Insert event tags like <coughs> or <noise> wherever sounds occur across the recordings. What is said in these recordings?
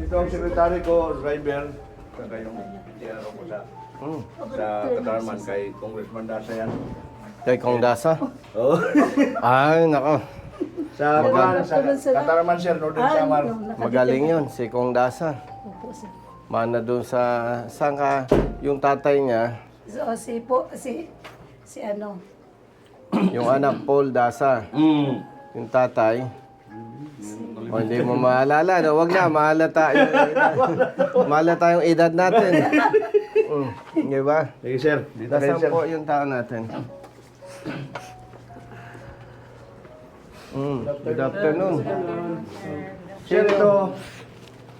Ito ang sekretary ko, driver. Saka yung tiyaro ko sa Hmm. sa Katarman kay Congressman Dasa yan. Kay Kong Dasa? Oo. Ay, nako. sa Magal- sa Katarman sir, Northern Samar. Magaling yun, si Kong Dasa. Opo, sir. Mana doon sa, saan ka, yung tatay niya, So, si po, si, si ano, yung anak Paul Dasa, Mm. yung tatay. O hindi mo maalala, no? Wag na, mahalata yung <laughs> edad. mahalata yung edad natin. Mm, di ba? Sige sir, dito kayo Nasaan sir. po yung tao natin? Mm, good afternoon. Sir, ito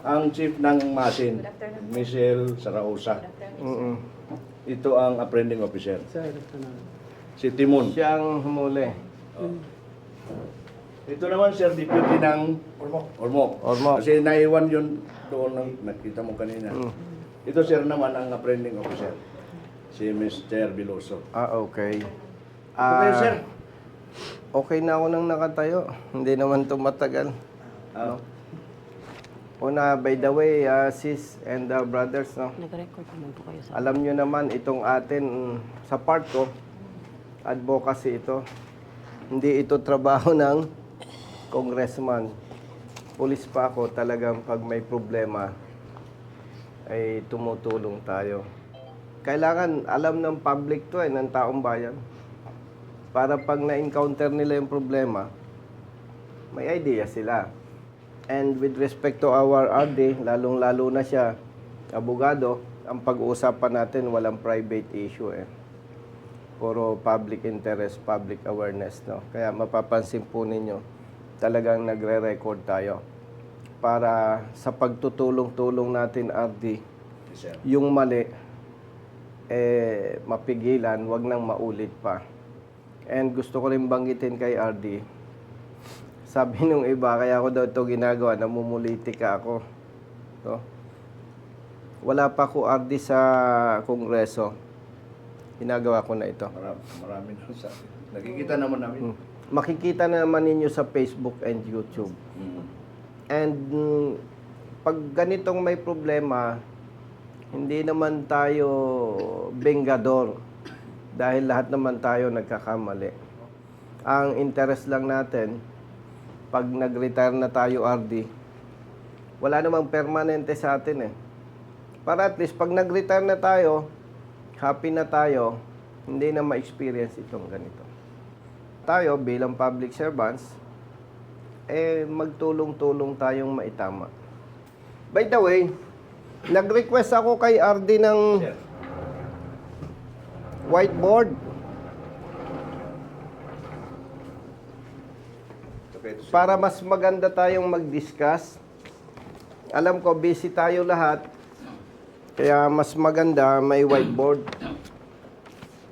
ang chief ng Masin, Michelle Sarausa. Mm-mm. Ito ang apprehending officer. Si Timon. Siya ang humuli. Ito naman sir, deputy ng Ormoc. Ormoc. Ormoc. Kasi naiwan yun doon ng nakita mo kanina. Mm. Ito sir naman ang apprehending officer. Si Mr. Biloso. Ah, okay. Okay, Ah, sir. okay na ako nang nakatayo. Hindi naman to matagal. Ah, Una, by the way, ah, sis and ah, brothers, no? Nag-record naman po kayo sa... Alam nyo naman, itong atin, mm, sa part ko, advocacy ito. Hindi ito trabaho <laughs> ng congressman. Pulis pa ako, talagang pag may problema, ay tumutulong tayo. Kailangan alam ng public to eh, ng taong bayan. Para pag na-encounter nila yung problema, may idea sila. And with respect to our RD, lalong-lalo na siya, abogado, ang pag-uusapan natin walang private issue eh. Puro public interest, public awareness, no? Kaya mapapansin po ninyo, talagang nagre-record tayo. Para sa pagtutulong-tulong natin, RD, yes, yung mali, eh, mapigilan, wag nang maulit pa. And gusto ko rin banggitin kay RD, sabi nung iba, kaya ako daw ito ginagawa, namumulitika ako. To. Wala pa ko RD sa kongreso. Ginagawa ko na ito. Marami, marami na sa Nakikita naman namin. Hmm. Makikita na naman ninyo sa Facebook and YouTube. Mm. And pag ganitong may problema, hindi naman tayo bengador dahil lahat naman tayo nagkakamali. Ang interest lang natin, pag nag-retire na tayo RD, wala namang permanente sa atin eh. Para at least pag nag-retire na tayo, happy na tayo, hindi na ma-experience itong ganito. Tayo bilang public servants, eh magtulong-tulong tayong maitama. By the way, nag-request ako kay RD ng whiteboard para mas maganda tayong mag-discuss. Alam ko busy tayo lahat. Kaya mas maganda may whiteboard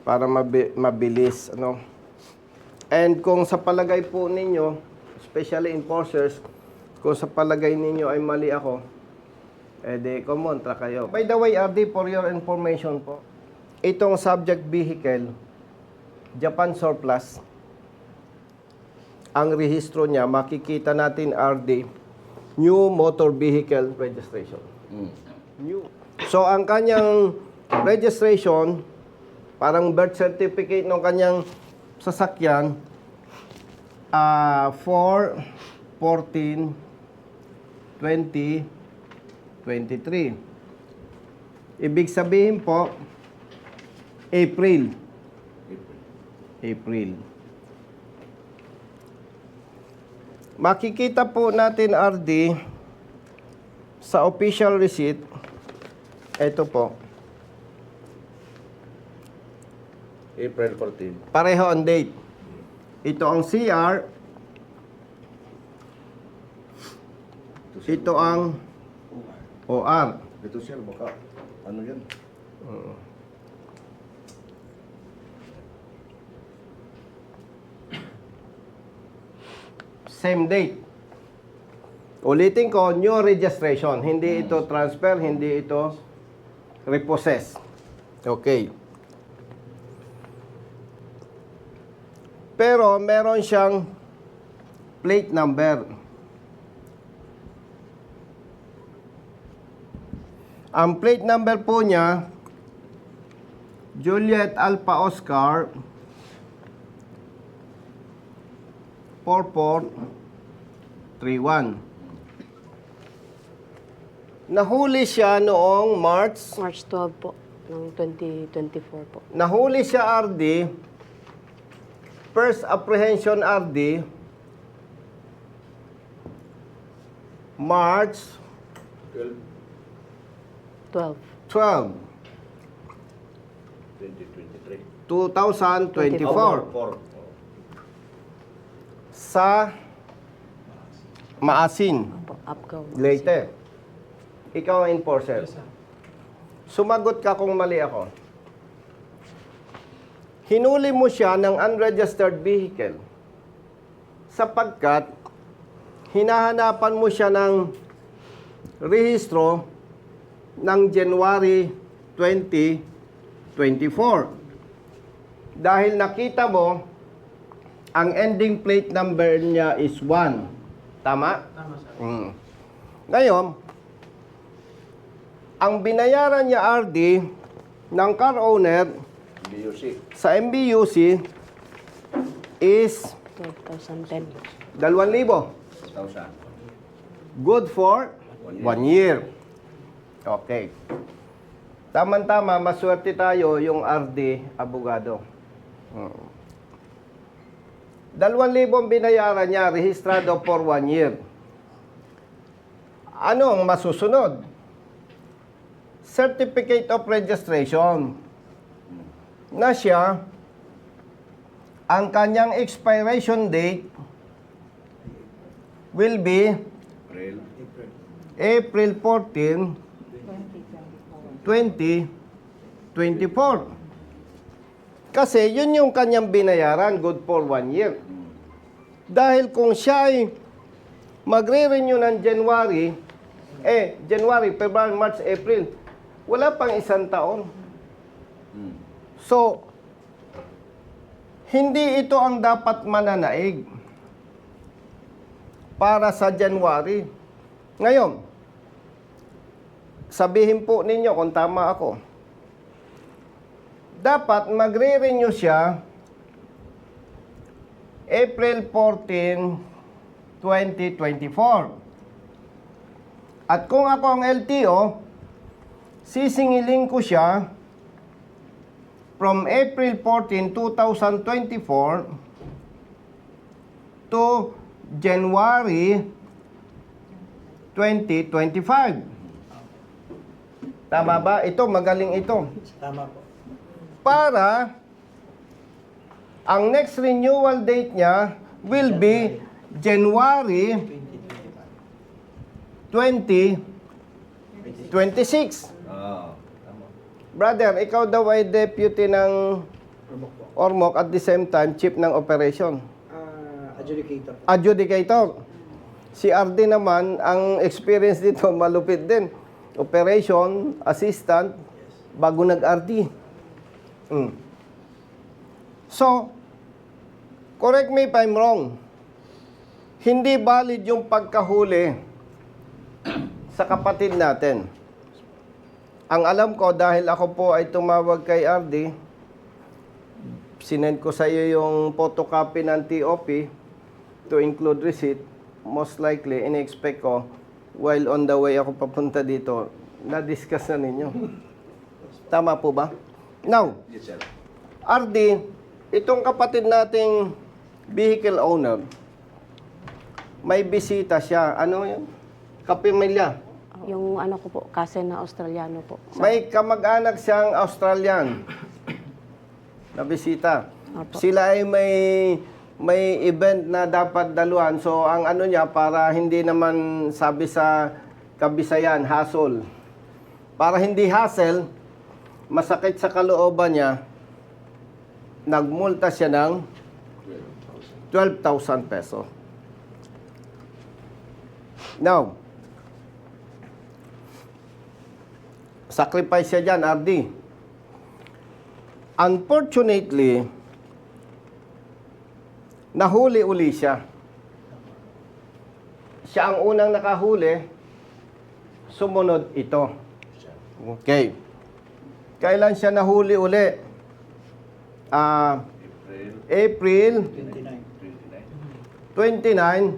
para mabi- mabilis, ano. And kung sa palagay po ninyo, especially enforcers, kung sa palagay ninyo ay mali ako, eh di kumontra kayo. By the way, RD, for your information po, itong subject vehicle, Japan surplus, ang rehistro niya, makikita natin RD, New Motor Vehicle Registration. Mm. New. So, ang kanyang registration, parang birth certificate ng kanyang sasakyan, ah 4, 14, 20, 23. Ibig sabihin po, April. April. Makikita po natin, RD, sa official receipt, ito po, April 14. pareho ang date. Ito ang CR, sir. ito ang OR. Ito sir, baka ano yan? Same date. Ulitin ko, new registration. Hindi ito transfer, hindi ito repossess. Okay. Pero meron siyang plate number. Ang plate number po niya, Juliet Alpha Oscar 4431. Nahuli siya noong March March 12 po, ng 2024 po. Nahuli siya RD, first apprehension RD, March 12. 12, 2023. 2024 Four. sa Maasin, Apgaw. Leyte. Ikaw ang enforcer. Sumagot ka kung mali ako. Hinuli mo siya ng unregistered vehicle sapagkat hinahanapan mo siya ng rehistro ng January 2024. Dahil nakita mo, ang ending plate number niya is 1. Tama? Tama, sir. Ngayon, ang binayaran niya RD ng car owner BUC. sa MBUC is 12,010. 2,000. 1,000. Good for One year. one year. Okay. Tama-tama, maswerte tayo yung RD abogado. Hmm. 2,000 ang binayaran niya, rehistrado for one year. Ano ang masusunod? Certificate of Registration na siya ang kanyang expiration date will be April. April 14, 2024. Kasi yun yung kanyang binayaran, good for one year. Dahil kung siya ay magre-renew ng January, eh, January, February, March, April, wala pang isang taon. So, hindi ito ang dapat mananaig para sa January. Ngayon, sabihin po ninyo kung tama ako. Dapat magre-renew siya April 14, 2024. At kung ako ang LTO, sisingiling ko siya from April 14, 2024 to January 2025. Tama ba? Ito, magaling ito. Tama po. Para ang next renewal date niya will be January 2026. Ah, tama. Brother, ikaw daw ay deputy ng Rumok po. Ormoc at the same time chief ng operation. Ah, adjudicator po. Adjudicator. Si RD naman, ang experience dito <laughs> malupit din. Operation, assistant, bago nag-RD. Mm. So, correct me if I'm wrong. Hindi valid yung pagkahuli sa kapatid natin. Ang alam ko, dahil ako po ay tumawag kay RD, sinend ko sa iyo yung photocopy ng TOP to include receipt. Most likely, in-expect ko, while on the way ako papunta dito, na-discuss na ninyo. <laughs> Tama po ba? Now, Yes, sir. RD, itong kapatid nating vehicle owner, may bisita siya. Ano yun? Kapimilya. Yung ano ko po, cousin na Australiano po. May kamag-anak siyang Australian na bisita. Opo. Sila ay may may event na dapat daluhan. So ang ano niya para hindi naman sabi sa kabisayan hassle. Para hindi hassle, masakit sa kalooban niya, nagmulta siya ng 12,000 peso. Now, sacrifice siya dyan, RD. Unfortunately, nahuli uli siya. Siya ang unang nakahuli, sumunod ito. Okay. Kailan siya nahuli uli? April April 29. 29,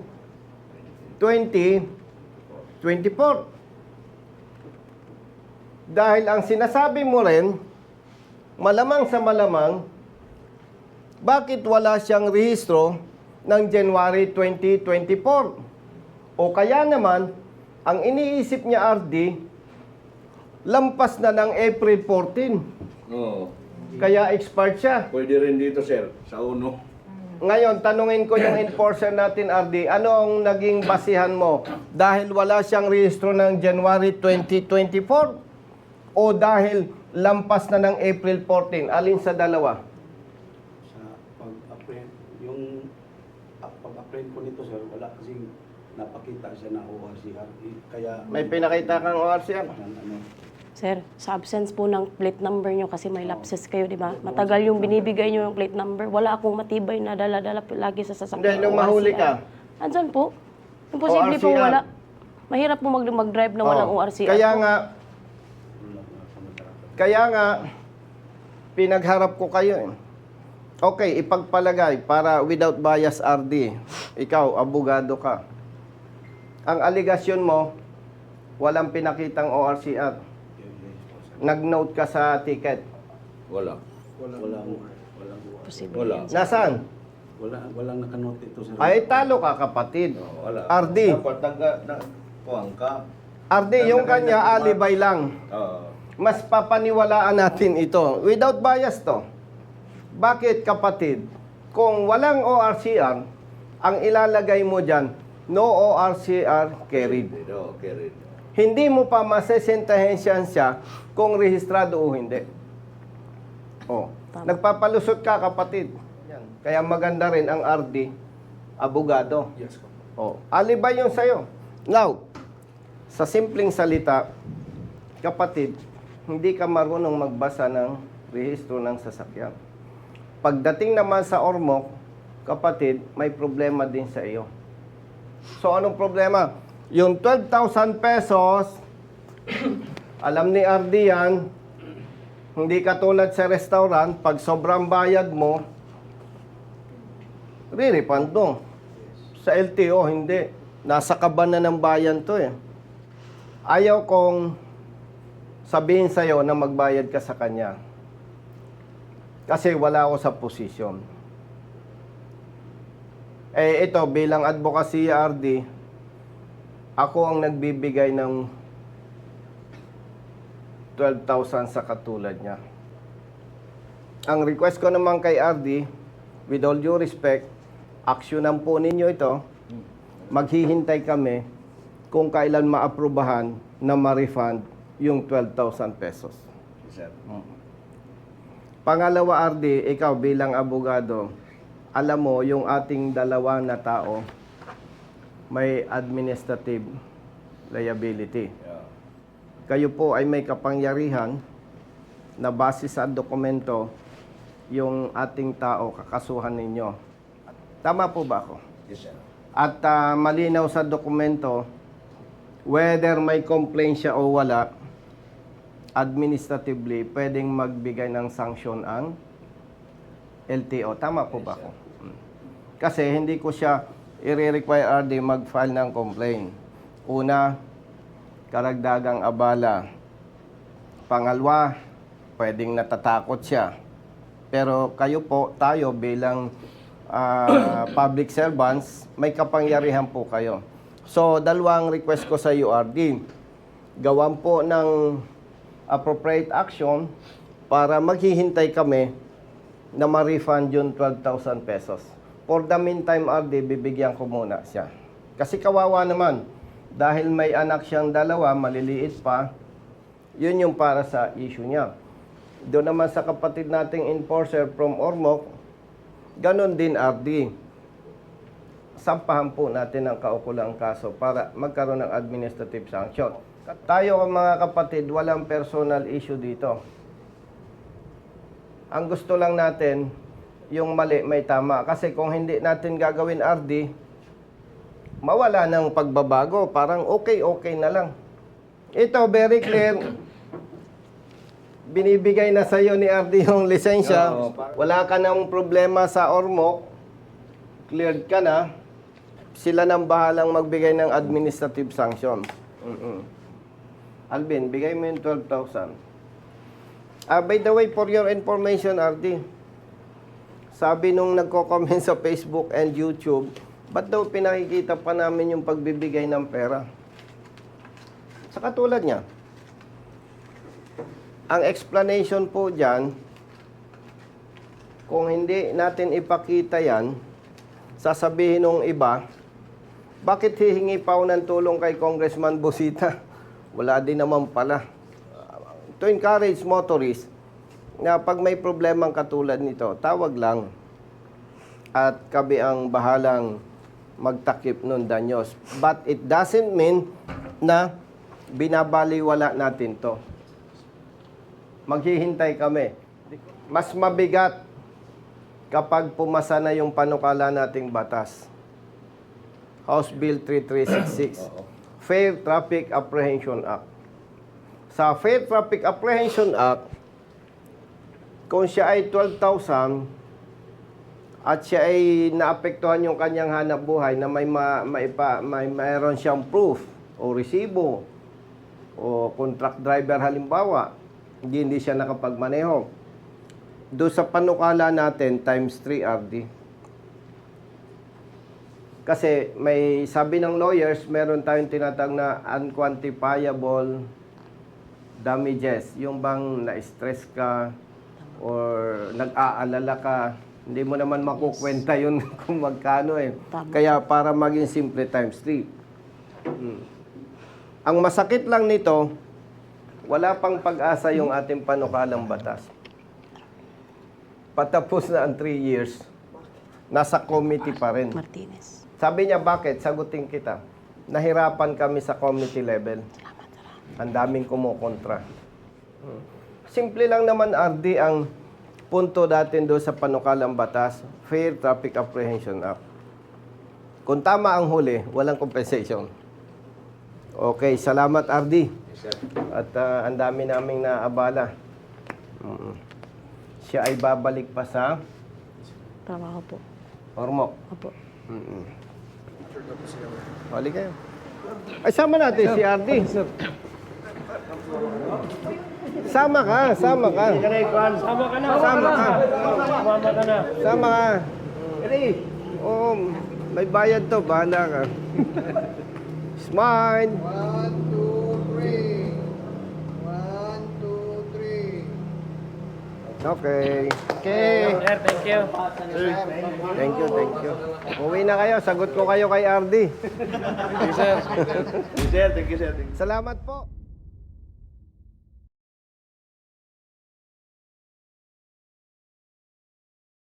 20, 24. Dahil ang sinasabi mo rin, malamang sa malamang, bakit wala siyang rehistro ng January 2024? O kaya naman, ang iniisip niya RD, lampas na ng April 14. Oo. Kaya expired siya. Pwede rin dito, sir, sa uno. Ngayon, tanungin ko yung enforcer natin, RD, ano ang naging basihan mo? Dahil wala siyang rehistro ng January 2024? O dahil lampas na ng April 14? Alin sa dalawa? sa pag-apprehend, yung ah, pag-apprehend ko nito sir, wala kasing napakita siya na ORCR. Eh, Kaya May pinakita kang ORCR? Ano, Sir, sa absence po ng plate number nyo kasi may lapses kayo, di ba? Matagal yung binibigay nyo yung plate number. Wala akong matibay na dala-dala lagi sa sasakyan. Hindi, nung mahuli ka? Andyan po. Imposible po ORCR. wala. Mahirap po mag- mag-drive na walang Oh, ORCR. Kaya po. nga, kaya nga, pinagharap ko kayo eh. Okay, ipagpalagay para without bias RD. Ikaw, abogado ka. Ang aligasyon mo, walang pinakitang ORCR. Nag-note ka sa ticket. Wala. walang, Posible Wala. yan. Nasaan? wala, walang nakanote ito sir. Ay, talo ka kapatid. Wala. RD. Dapat taga, na, kuwang ka. RD, yung kanya alibay lang. Oo. Mas papaniwalaan natin ito. Without bias to. Bakit kapatid? Kung walang ORCR, ang ilalagay mo dyan, no ORCR carried. Dito, carried. Hindi mo pa masesentahin siya kung rehistrado o hindi. Oh. Tama. Nagpapalusot ka kapatid. Yan. Kaya maganda rin ang RD, abogado. Yes. Oh, alibay yun sa'yo. Now, sa simpleng salita, kapatid, hindi ka marunong magbasa ng rehistro ng sasakyan. Pagdating naman sa Ormoc, kapatid, may problema din sa iyo. So, anong problema? Yung 12,000 pesos, <coughs> alam ni RD yan, hindi katulad sa restaurant, pag sobrang bayad mo, re-refund mo. Sa LTO, hindi. Nasa kaban na ng bayan to eh. Ayaw kong sabihin sa'yo na magbayad ka sa kanya. Kasi wala ako sa posisyon. Eh ito, bilang advocacy RD, ako ang nagbibigay ng 12,000 sa katulad niya. Ang request ko naman kay RD, with all due respect, aksyonan po ninyo ito. Maghihintay kami kung kailan maaprubahan na ma-refund yung 12,000 pesos. Sir. Pangalawa, RD, ikaw bilang abogado, alam mo yung ating dalawa na tao may administrative liability. Yeah. Kayo po ay may kapangyarihan na base sa dokumento yung ating tao kakasuhan ninyo. Tama po ba ako? Yes, sir. At ah, malinaw sa dokumento, whether may complaint siya o wala, administratively, pwedeng magbigay ng sanction ang LTO. Tama po ba ako? Mm. Kasi hindi ko siya i-require RD mag-file ng complaint. Una, karagdagang abala. Pangalawa, pwedeng natatakot siya. Pero kayo po, tayo bilang ah, <coughs> public servants, may kapangyarihan po kayo. So, dalawang request ko sa URD. Gawan po ng appropriate action para maghihintay kami na ma-refund yung 12,000 pesos. For the meantime, RD, bibigyan ko muna siya. Kasi kawawa naman, dahil may anak siyang dalawa, maliliit pa, yun yung para sa issue niya. Doon naman sa kapatid nating enforcer from Ormoc, ganon din RD. Sampahan po natin ang kaukulang kaso para magkaroon ng administrative sanction. Tayo mga kapatid, walang personal issue dito. Ang gusto lang natin, yung mali may tama. Kasi kung hindi natin gagawin RD, mawala ng pagbabago. Parang okay-okay na lang. Ito, very clear. binibigay na sa'yo ni RD yung lisensya, wala ka nang problema sa Ormoc, cleared ka na, sila nang bahalang magbigay ng administrative sanction. Mm-mm. Alvin, bigay mo yung 12,000. Ah, by the way, for your information, RD, sabi nung nagko-comment <laughs> sa Facebook and YouTube, ba't daw pinakikita pa namin yung pagbibigay ng pera? Sa katulad niya, ang explanation po dyan, kung hindi natin ipakita yan, sasabihin ng iba, bakit hihingi pa ng tulong kay Congressman Busita? <laughs> Wala din naman pala. To encourage motorists na pag may problemang katulad nito, tawag lang. At kami ang bahalang magtakip nun danyos. But it doesn't mean na binabaliwala natin to maghihintay kami. Mas mabigat kapag pumasa na yung panukala nating batas. House Bill 3366. <coughs> Fair Traffic Apprehension Act. Sa Fair Traffic Apprehension Act, kung siya ay 12,000 at siya ay naapektuhan yung kanyang hanap buhay na may, ma, may, pa, may mayroon siyang proof o resibo o contract driver halimbawa, hindi, hindi siya nakapagmaneho. Doon sa panukala natin, times 3 RD. Kasi may sabi ng lawyers, meron tayong tinatag na unquantifiable damages. Yung bang na-stress ka or nag-aalala ka, hindi mo naman makukwenta yun <laughs> kung magkano eh. Tama. Kaya para maging simple times 3. Hmm. Ang masakit lang nito, wala pang pag-asa yung ating panukalang batas. Patapos na ang 3 years, nasa committee pa rin. Martinez. Sabi niya, bakit? Sagutin kita. Nahirapan kami sa committee level. Ang daming kumukontra. Hmm. Simple lang naman, RD, ang punto natin doon sa panukalang batas, Fair Traffic Apprehension Act. Kung tama ang huli, walang compensation. Okay, salamat, RD. At ah, ang dami naming naabala. Mm. Siya ay babalik pa sa Trabaho po. Ormoc. Opo. Mm-mm. Hali kayo. Ay, sama natin si RD. Sama ka, sama ka. Sama ka na. Sama ka. Sama ka. Oo, may bayad to, bahala ka. <laughs> Smile. One, Okay. Okay. thank you. Thank you, thank you. Uwi na kayo. Sagot ko kayo kay RD. Thank you, sir. <laughs> Thank you, sir. Thank you, sir. Salamat po.